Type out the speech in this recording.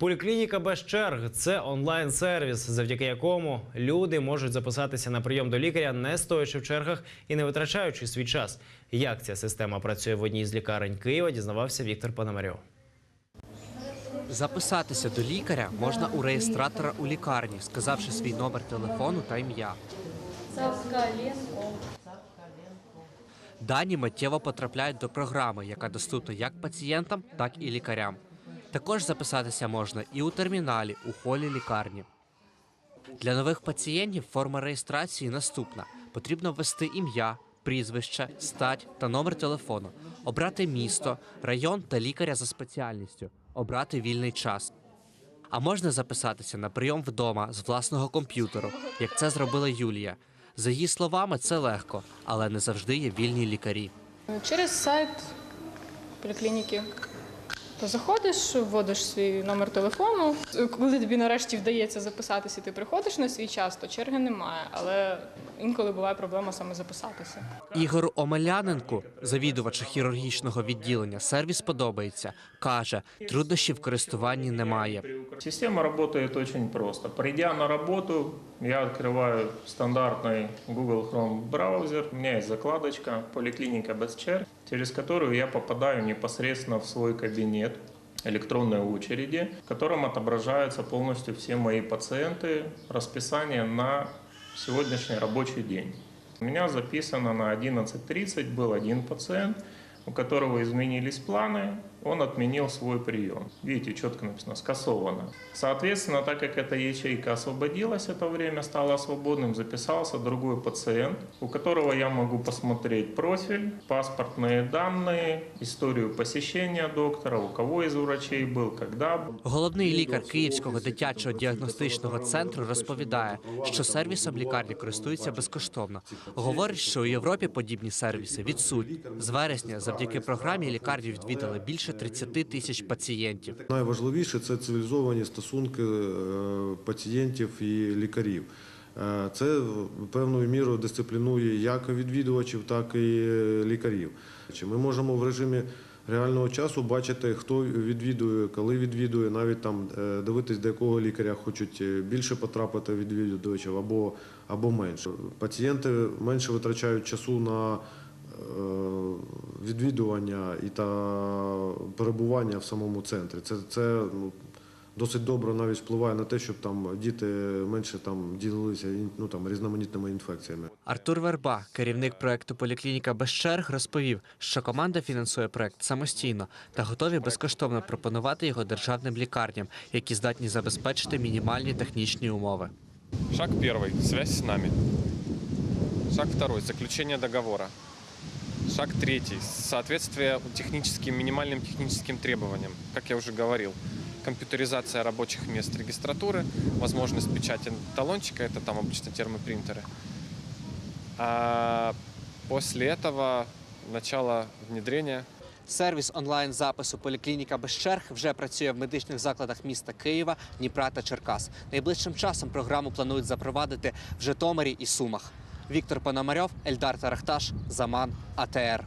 Поліклініка без черг це онлайн-сервіс, завдяки якому люди можуть записатися на прийом до лікаря, не стоячи в чергах і не витрачаючи свій час. Як ця система працює в одній з лікарень Києва, дізнавався Віктор Пономарьов. Записатися до лікаря можна у реєстратора у лікарні, сказавши свій номер телефону та ім'я. Дані миттєво потрапляють до програми, яка доступна як пацієнтам, так і лікарям. Також записатися можна і у терміналі, у холі лікарні. Для нових пацієнтів форма реєстрації наступна: потрібно ввести ім'я, прізвище, стать та номер телефону, обрати місто, район та лікаря за спеціальністю, обрати вільний час. А можна записатися на прийом вдома з власного комп'ютеру, як це зробила Юлія. За її словами, це легко, але не завжди є вільні лікарі. Через сайт поліклініки. То заходиш, вводиш свій номер телефону. Коли тобі нарешті вдається записатися, ти приходиш на свій час, то черги немає. Але інколи буває проблема саме записатися. Ігор Омеляненку, завідувач хірургічного відділення, сервіс подобається. Каже, труднощів в користуванні немає. Система работает очень просто. Придя на работу, я открываю стандартный Google Chrome браузер. У меня есть закладочка «Поликлиника черг», через которую я попадаю непосредственно в свой кабинет электронной очереди, в котором отображаются полностью все мои пациенты, расписание на сегодняшний рабочий день. У меня записано на 11.30 был один пациент, у которого изменились планы, он отменил свой прием. Видите, четко написано «скасовано». Соответственно, так как эта ячейка освободилась, это время стало свободным, записался другой пациент, у которого я могу посмотреть профиль, паспортные данные, историю посещения доктора, у кого из врачей был, когда был. Головний лікар Київського дитячого діагностичного центру розповідає, що сервісом лікарні користуються безкоштовно. Говорить, що у Європі подібні сервіси відсутні. З вересня завдяки програмі лікарні відвідали більше 30 тисяч пацієнтів. Найважливіше це цивілізовані стосунки е, пацієнтів і лікарів. Е, Це певною мірою дисциплінує як відвідувачів, так і лікарів. Ми можемо в режимі реального часу бачити, хто відвідує, коли відвідує, навіть там е, дивитись, до якого лікаря хочуть е, більше потрапити відвідувачів або, або менше. Пацієнти менше витрачають часу на е, відвідування і та перебування в самому центрі. Це, це ну, досить добре навіть впливає на те, щоб там діти менше там ділилися ну, там, різноманітними інфекціями. Артур Верба, керівник проекту Поліклініка без черг, розповів, що команда фінансує проект самостійно та готові безкоштовно пропонувати його державним лікарням, які здатні забезпечити мінімальні технічні умови. Шаг первый – связь с нами. Шаг второй – заключение договора. Шаг третий – соответствие техническим, минимальным техническим требованиям. Как я уже говорил, компьютеризация рабочих мест регистратуры, возможность печати талончика, это там обычно термопринтеры. А после этого начало внедрения Сервіс онлайн запису поліклініка без черг вже працює в медичних закладах міста Києва, Дніпра та Черкас. Найближчим часом програму планують запровадити в Житомирі і Сумах. Віктор Пономарьов, Ельдар Тарахташ, Заман, АТР.